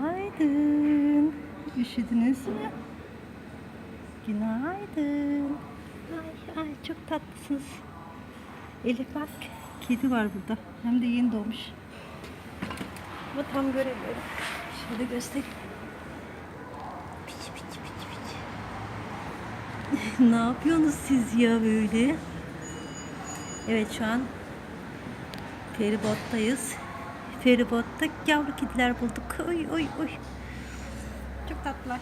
Günaydın. Üşüdünüz mü? Günaydın. Ay, ay çok tatlısınız. Elif bak kedi var burada. Hem de yeni doğmuş. Ama tam göremiyorum. Şöyle göstereyim. Piç piç piç piç. ne yapıyorsunuz siz ya böyle? Evet şu an feribottayız. Feribotta yavru kediler bulduk. Oy oy oy. Çok tatlılar.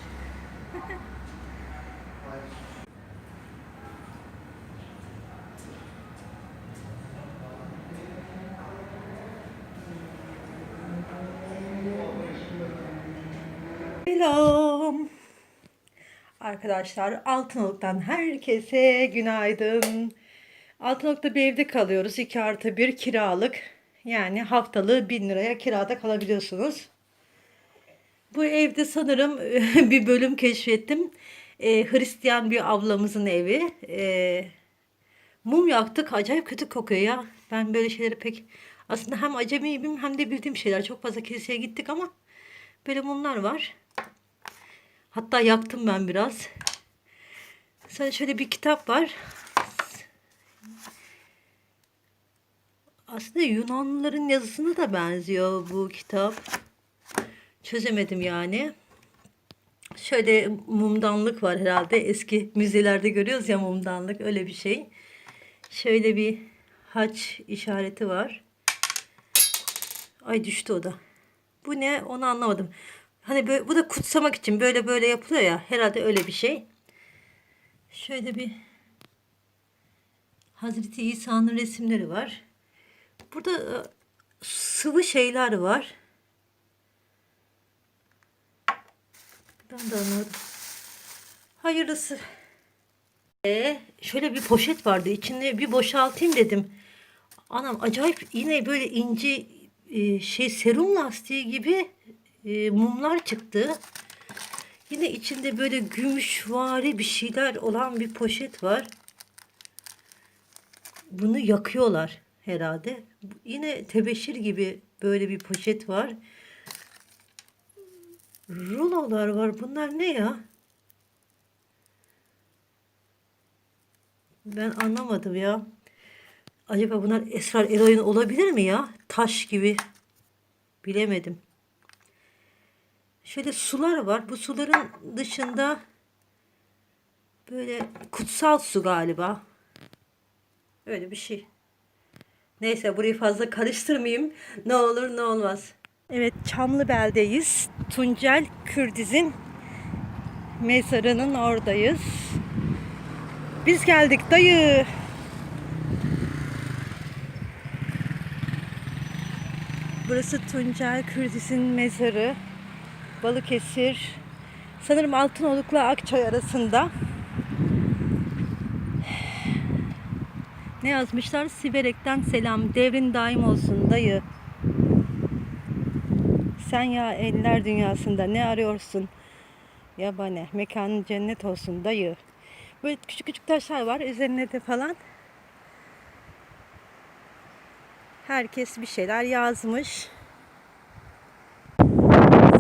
Selam. Arkadaşlar Altınoluk'tan herkese günaydın. Altınoluk'ta bir evde kalıyoruz. 2 artı 1 kiralık. Yani haftalığı 1000 liraya kirada kalabiliyorsunuz. Bu evde sanırım bir bölüm keşfettim. Ee, Hristiyan bir ablamızın evi. Ee, mum yaktık. Acayip kötü kokuyor ya. Ben böyle şeyleri pek aslında hem acemiyim hem de bildiğim şeyler. Çok fazla kiliseye gittik ama böyle mumlar var. Hatta yaktım ben biraz. Sonra şöyle bir kitap var. Aslında Yunanlıların yazısına da benziyor bu kitap. Çözemedim yani. Şöyle mumdanlık var herhalde. Eski müzelerde görüyoruz ya mumdanlık öyle bir şey. Şöyle bir haç işareti var. Ay düştü o da. Bu ne onu anlamadım. Hani böyle, bu da kutsamak için böyle böyle yapılıyor ya. Herhalde öyle bir şey. Şöyle bir Hazreti İsa'nın resimleri var. Burada e, sıvı şeyler var. Ben de anladım. Hayırlısı. E, şöyle bir poşet vardı. İçini bir boşaltayım dedim. Anam acayip yine böyle ince e, şey serum lastiği gibi e, mumlar çıktı. Yine içinde böyle gümüşvari bir şeyler olan bir poşet var. Bunu yakıyorlar herhalde. Yine tebeşir gibi böyle bir poşet var. Rulolar var. Bunlar ne ya? Ben anlamadım ya. Acaba bunlar esrar eroin olabilir mi ya? Taş gibi. Bilemedim. Şöyle sular var. Bu suların dışında böyle kutsal su galiba. Öyle bir şey. Neyse burayı fazla karıştırmayayım. Ne olur ne olmaz. Evet Çamlıbel'deyiz. Tuncel Kürdiz'in mezarının oradayız. Biz geldik dayı. Burası Tuncel Kürdiz'in mezarı. Balıkesir. Sanırım Altınoluk'la Akçay arasında. Ne yazmışlar? Siverek'ten selam. Devrin daim olsun dayı. Sen ya eller dünyasında ne arıyorsun? Yabane. Mekanın cennet olsun dayı. Böyle küçük küçük taşlar var. Üzerine de falan. Herkes bir şeyler yazmış.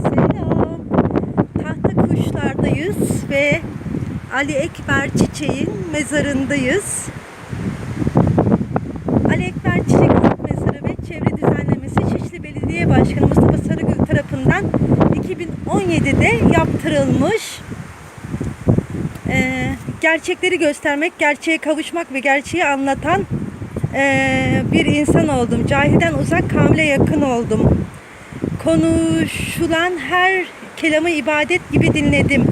Selam. Tahta kuşlardayız ve Ali Ekber Çiçek'in mezarındayız. Ali Ekber Çiçek Mezarı ve Çevre Düzenlemesi Şişli Belediye Başkanı Mustafa Sarıgül tarafından 2017'de yaptırılmış. Ee, gerçekleri göstermek, gerçeğe kavuşmak ve gerçeği anlatan ee, bir insan oldum. Cahilden uzak, kamile yakın oldum. Konuşulan her kelamı ibadet gibi dinledim.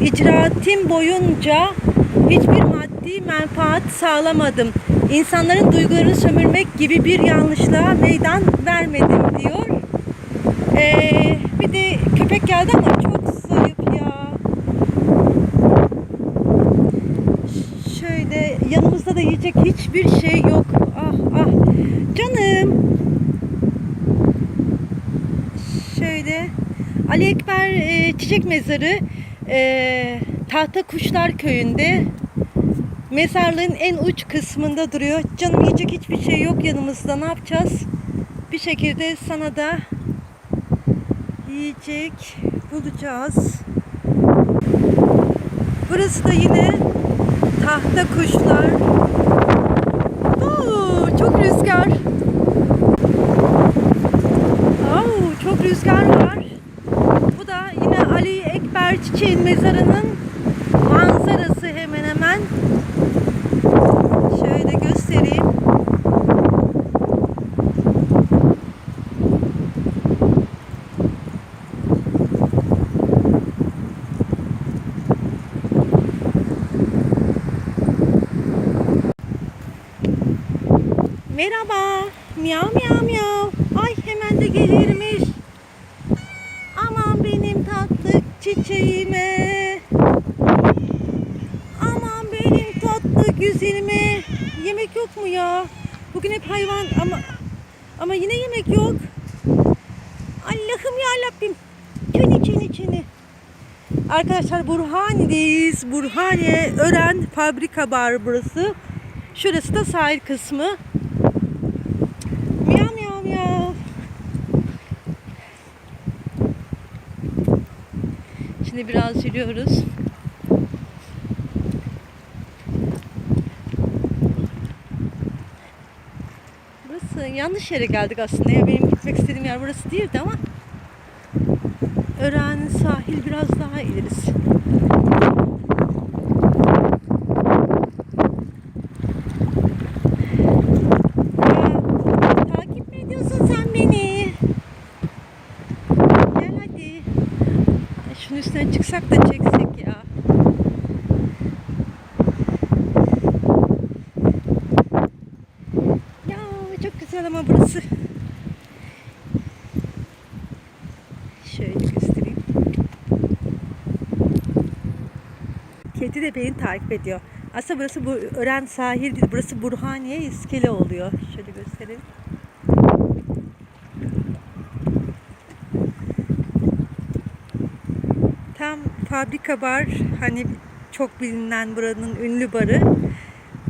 İcraatim boyunca hiçbir maddi menfaat sağlamadım. İnsanların duygularını sömürmek gibi bir yanlışlığa meydan vermedim diyor. Ee, bir de köpek geldi ama çok zayıf ya. Şöyle yanımızda da yiyecek hiçbir şey yok. Ah ah. Canım. Şöyle Ali Ekber e, Çiçek Mezarı e, Tahta Kuşlar Köyü'nde mezarlığın en uç kısmında duruyor. Canım yiyecek hiçbir şey yok yanımızda. Ne yapacağız? Bir şekilde sana da yiyecek bulacağız. Burası da yine tahta kuşlar. Oo, çok rüzgar. Oo, çok rüzgar var. Bu da yine Ali Ekber Çiçek'in mezarının manzarası hemen hemen. Şöyle göstereyim. Merhaba. Miyav miyav miyav. Ay hemen de gelirmiş. Aman benim tatlı çiçeğime. Aman benim tatlı güzelime. Yemek yok mu ya? Bugün hep hayvan ama ama yemek yok. Allah'ım ya Rabbim. Çeni çeni çeni. Arkadaşlar Burhani'deyiz. Burhaniye Ören Fabrika Bar burası. Şurası da sahil kısmı. Miyav miyav miyav. Şimdi biraz yürüyoruz. Burası yanlış yere geldik aslında. Ya benim gitmek istediğim yer burası değildi ama Ören sahil biraz daha ilerisi. Üstüne çıksak da çeksek ya. Ya çok güzel ama burası. Şöyle göstereyim. Kedi de beni takip ediyor. Aslında burası bu Ören sahil değil. Burası Burhaniye iskele oluyor. Şöyle göstereyim. Tam fabrika bar. Hani çok bilinen buranın ünlü barı.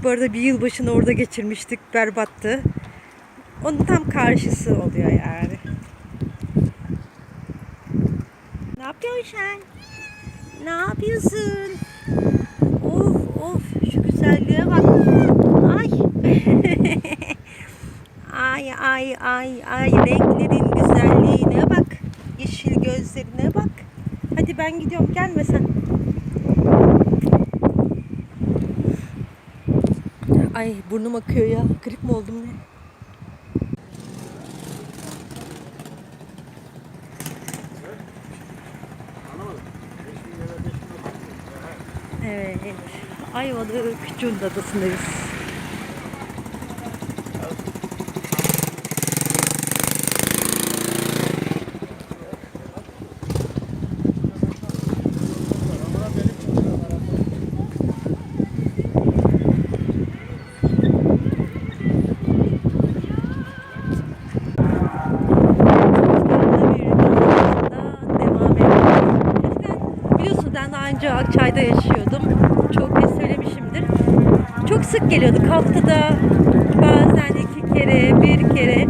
Bu arada bir yılbaşını orada geçirmiştik. Berbattı. Onun tam karşısı oluyor yani. Ne yapıyorsun sen? Ne yapıyorsun? Of şu güzelliğe bak. Ay. ay ay ay ay renklerin güzelliğine bak. Yeşil gözlerine bak. Hadi ben gidiyorum gelme sen. Ay burnum akıyor ya. Grip mi oldum ne? Evet. Ayvalık Cunda'dasındayız. devam ediyorum. Eskiden biliyorsunuz ben daha önce Akçay'da yaşıyordum. Çok kez söylemişimdir. Çok sık geliyorduk haftada bazen iki kere, bir kere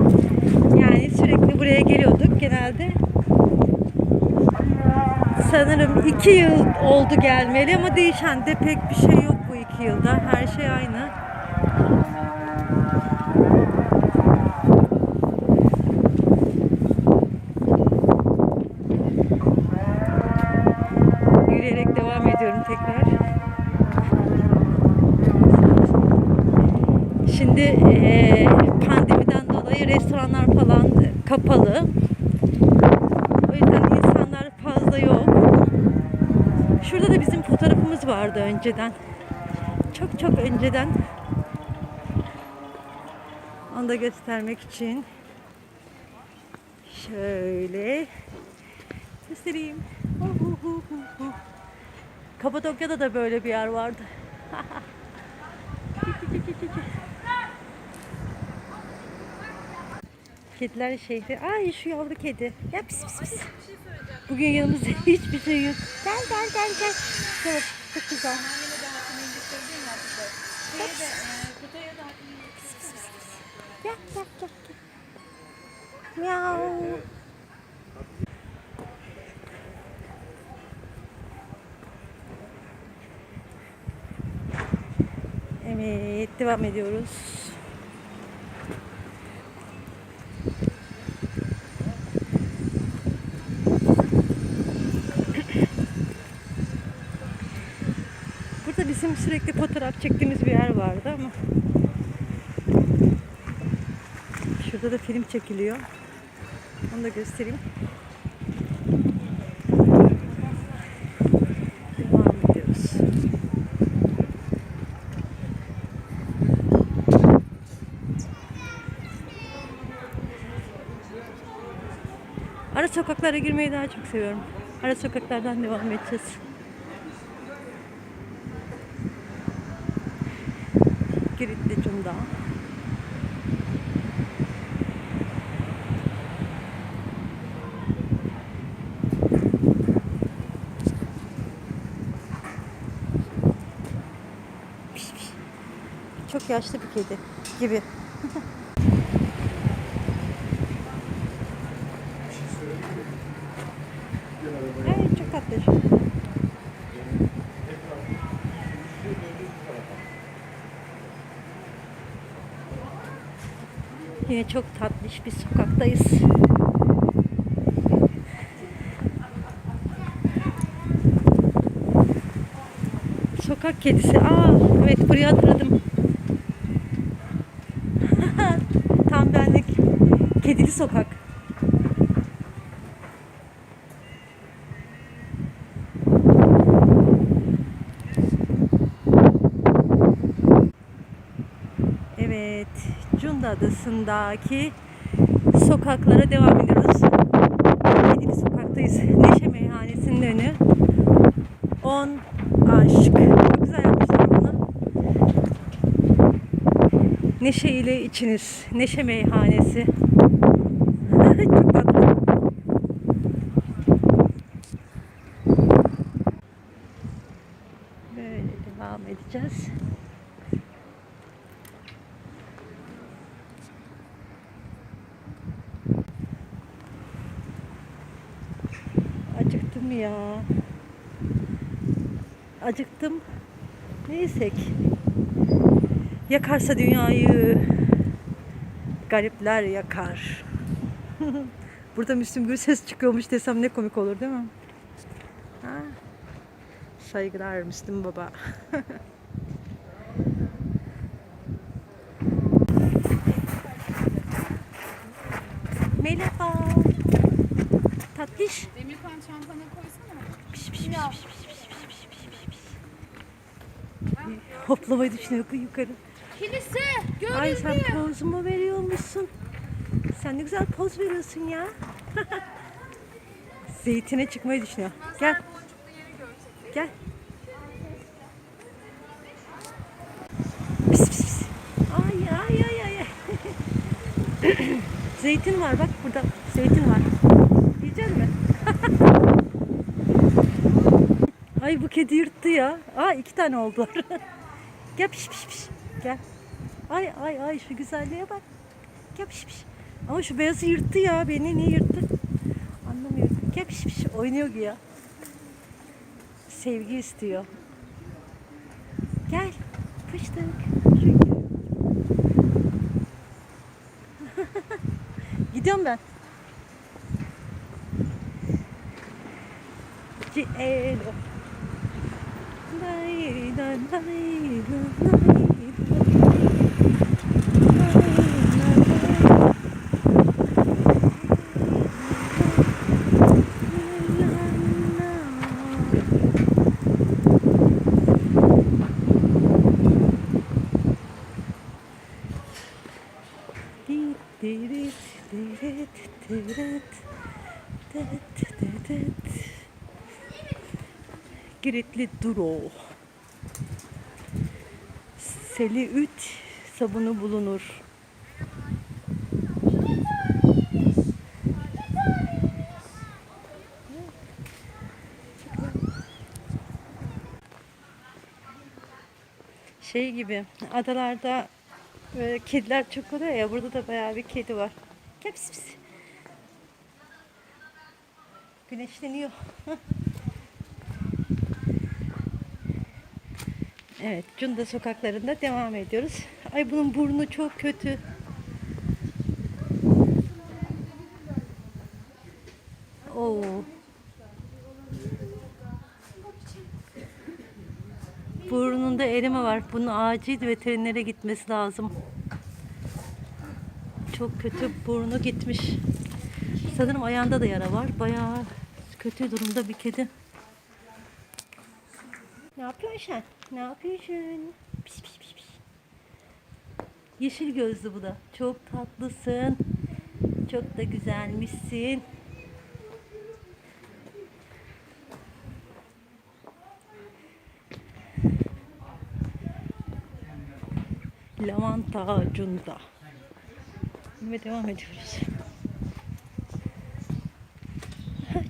yani sürekli buraya geliyorduk genelde. Sanırım iki yıl oldu gelmeli ama değişen de pek bir şey yok bu iki yılda. Her şey aynı. Yürüyerek devam ediyorum tekrar. Şimdi eee, pandemiden dolayı restoranlar falan kapalı. O yüzden insanlar fazla yok. Şurada da bizim fotoğrafımız vardı önceden. Çok çok önceden. Onu da göstermek için. Şöyle göstereyim. Kapadokya'da da böyle bir yer vardı. Kediler şehri. Ay şu yavru kedi. Ya pis pis pis. Bugün yanımızda hiçbir şey yok. Gel gel gel gel. Evet, çok güzel. Anneme de hatını indirtirdin ya bize. Şeye de, e, kutuya da hatını indirtirdin. Gel gel gel. Miau. Evet devam ediyoruz. Bizim sürekli fotoğraf çektiğimiz bir yer vardı ama Şurada da film çekiliyor. Onu da göstereyim. Ara sokaklara girmeyi daha çok seviyorum. Ara sokaklardan devam edeceğiz. Giritli Cunda. Piş piş. Çok yaşlı bir kedi gibi. Ay çok tatlı. Yine çok tatlış bir sokaktayız. Sokak kedisi. Aa, evet burayı hatırladım. 7 sokak. Evet, Cunda Adası'ndaki sokaklara devam ediyoruz. Yedili sokaktayız. Neşe Meyhanesi'nin önü. 10 aşk. Çok güzel yapmışlar bunu. Neşe ile içiniz. Neşe Meyhanesi. Böyle devam edeceğiz. Acıktım ya. Acıktım. Ne yesek? Yakarsa dünyayı garipler yakar. Burada Müslüm Gürses çıkıyormuş desem ne komik olur değil mi? Ha? Saygılar Müslüm Baba. Merhaba. Tatlış. Demirkan çantana koysana. Piş, piş, piş, piş, piş, piş, piş, piş, piş. Hoplamayı düşünüyor yukarı. Kilise Ay görüldü. sen poz mu veriyormuşsun? Sen ne güzel poz veriyorsun ya. Zeytine çıkmayı düşünüyor. Gel. Gel. Pis pis pis. Ay ay ay ay. Zeytin var bak burada. Zeytin var. Yiyecek mi? Ay bu kedi yırttı ya. Aa iki tane oldular. Gel piş piş piş. Gel. Ay ay ay şu güzelliğe bak. Gel piş piş. Ama şu beyazı yırttı ya. Beni niye yırttı? Anlamıyorum. Gel piş piş. Oynuyor ya. Sevgi istiyor. Gel. Fıştık. Gidiyorum ben. Cielo. Lay, lay, lay, lay, Dirit, Giritli Duro. Seliüt sabunu bulunur. Şey gibi adalarda böyle kediler çok oluyor ya burada da bayağı bir kedi var. Pis. Güneşleniyor. Evet, Cunda sokaklarında devam ediyoruz. Ay bunun burnu çok kötü. Oo. Burnunda erime var. Bunun acil veterinere gitmesi lazım. Çok kötü burnu gitmiş. Sanırım ayağında da yara var. Bayağı kötü durumda bir kedi. Yapıyorsun sen? Ne yapıyorsun? Pis pis pis pis. Yeşil gözlü bu da. Çok tatlısın. Çok da güzelmişsin. Lavanta ağacında. Ve devam ediyoruz.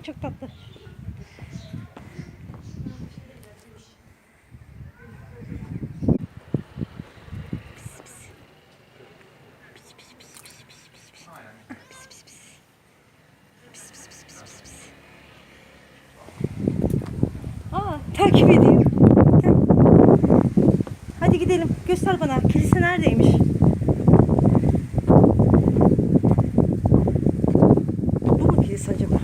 Çok tatlı. Aa, takip ediyor. Gel. Hadi gidelim. Göster bana. Kilise neredeymiş? Bu mu kilise acaba?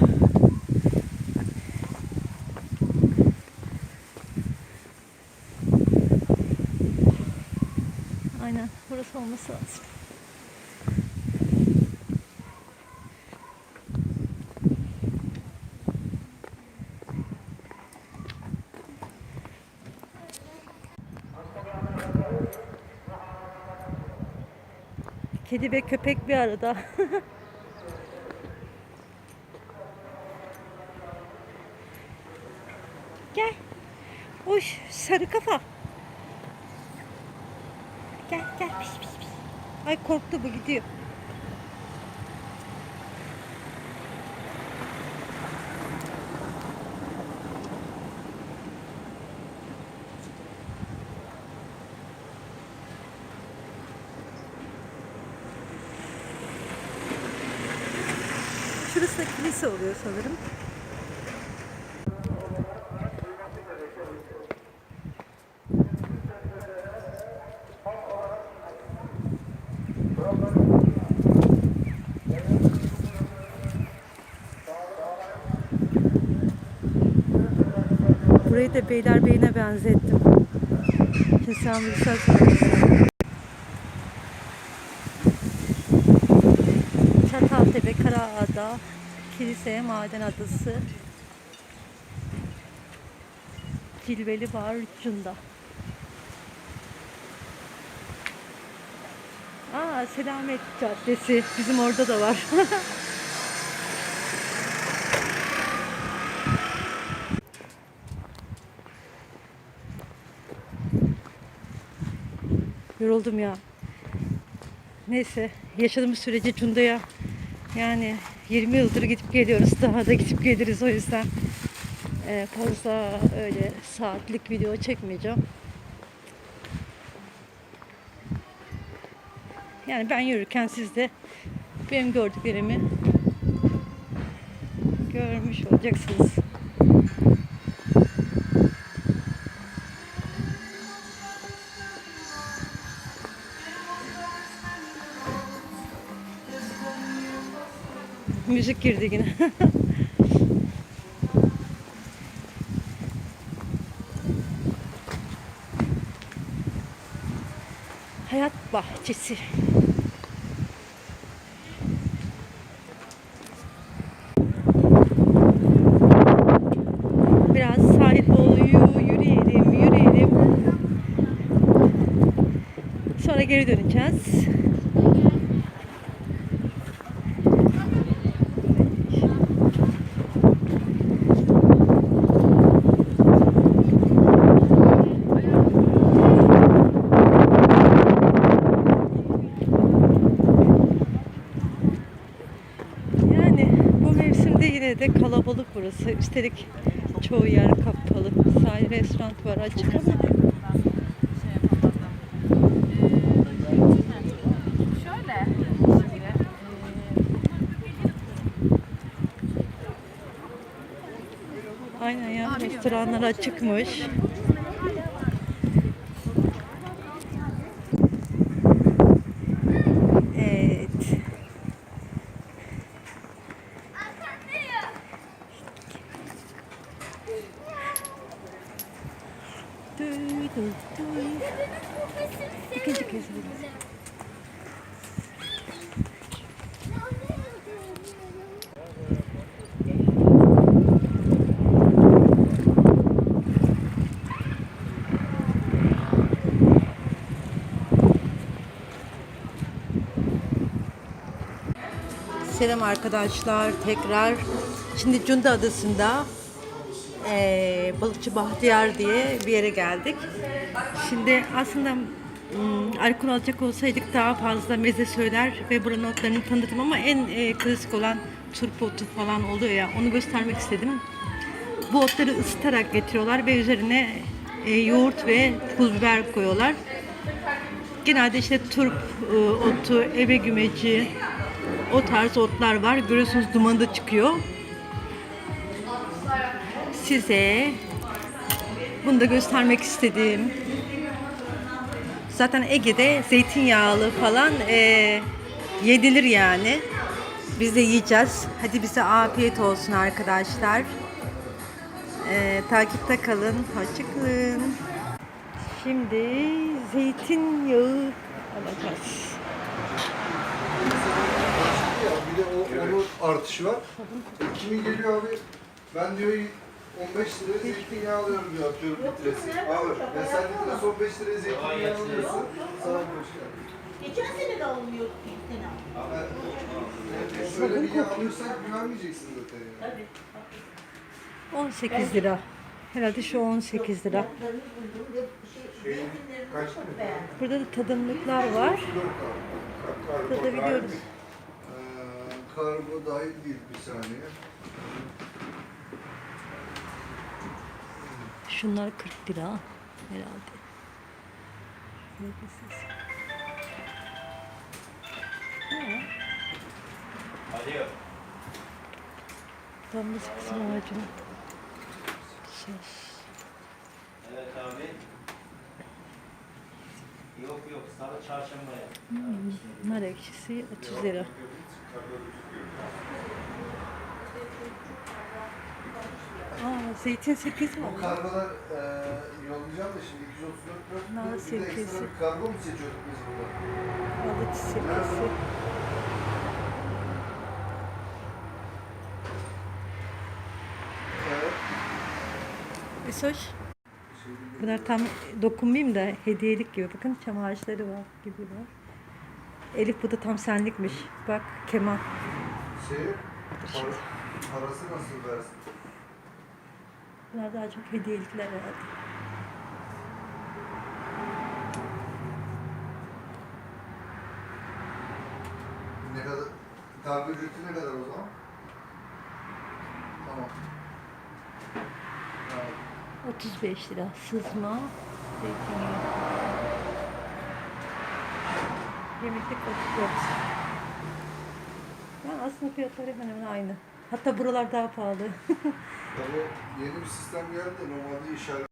Aynen. Burası olması lazım. Kedi ve köpek bir arada. Gel. Hoş sarı kafa. Gel gel pis pis pis. Ay korktu bu gidiyor. Şurası da kilise oluyor sanırım. Burayı da Beylerbeyi'ne benzettim. Şey söylüyorsun. Çataltepe, Karaağda, Kilise, Maden Adası, Cilveli Bar Cunda. Aa, Selamet Caddesi. Bizim orada da var. Yoruldum ya. Neyse yaşadığımız sürece Cunda'ya yani 20 yıldır gidip geliyoruz. Daha da gidip geliriz o yüzden e, fazla öyle saatlik video çekmeyeceğim. Yani ben yürürken siz de benim gördüklerimi görmüş olacaksınız. Müzik girdi yine. Hayat bahçesi. Biraz sahil oluyor, yürüyelim, yürüyelim. Sonra geri döneceğiz. Yani bu mevsimde yine de kalabalık burası. Üstelik çoğu yer kapalı. Sahil restoran var açık ama aynen ya restoranlar açıkmış. Selam arkadaşlar tekrar. Şimdi Cunda Adası'nda eee, Balıkçı Bahtiyar diye bir yere geldik. Şimdi aslında hmm, alkol alacak olsaydık daha fazla meze söyler ve buranın otlarını tanıtım ama en eee, klasik olan turp otu falan oluyor ya onu göstermek istedim. Bu otları ısıtarak getiriyorlar ve üzerine eee, yoğurt ve pul biber koyuyorlar. Genelde işte turp e, otu, ebe gümeci, o tarz otlar var. Görüyorsunuz dumanı da çıkıyor. Size bunu da göstermek istedim. Zaten Ege'de zeytinyağlı falan e, yedilir yani. Biz de yiyeceğiz. Hadi bize afiyet olsun arkadaşlar. E, takipte kalın. Hoşçakalın. Şimdi zeytinyağı alacağız. Ya bir de o, onun artışı var. E, Kimi geliyor abi? Ben diyor 15 liraya zeytinyağı alıyorum diyor atıyorum litresi. Abi ben sen litresi 15 liraya zeytinyağı alıyorsun. Sana geldin. Geçen sene de alınıyordu ilk sene. Abi, şöyle bir yağ alırsak güvenmeyeceksin zaten yani. Tabii. 18 lira. Herhalde şu 18 lira. Kaç lira? Burada da tadımlıklar var. 4 abi. Burada Kargo biliyoruz. Kargo dahil değil bir saniye. Şunlar 40 lira herhalde. Ha, Alo. Damla saksı macunu. Sos. Evet abi. Yok yok salı çarşambaya. Nar ekşisi 30 lira. Aa, zeytin 8 mi? Bu kargolar e, yollayacağım da şimdi 234 lira. Nar Bir de ekstra bir kargo mu seçiyorduk biz burada? Balık sirkesi. Evet. Esoş. Bunlar tam dokunmayayım da hediyelik gibi. Bakın çam ağaçları var gibi var. Elif bu da tam senlikmiş. Bak keman. Şey, para, parası nasıl versin? Bunlar daha çok hediyelikler herhalde. Ne kadar, kargo ücreti ne kadar o zaman? 35 lira sızma. Zeytinyağı. Yemeklik 34. Yani aslında fiyatları hemen hemen aynı. Hatta buralar daha pahalı. Tabii yeni bir sistem geldi. Normalde işaret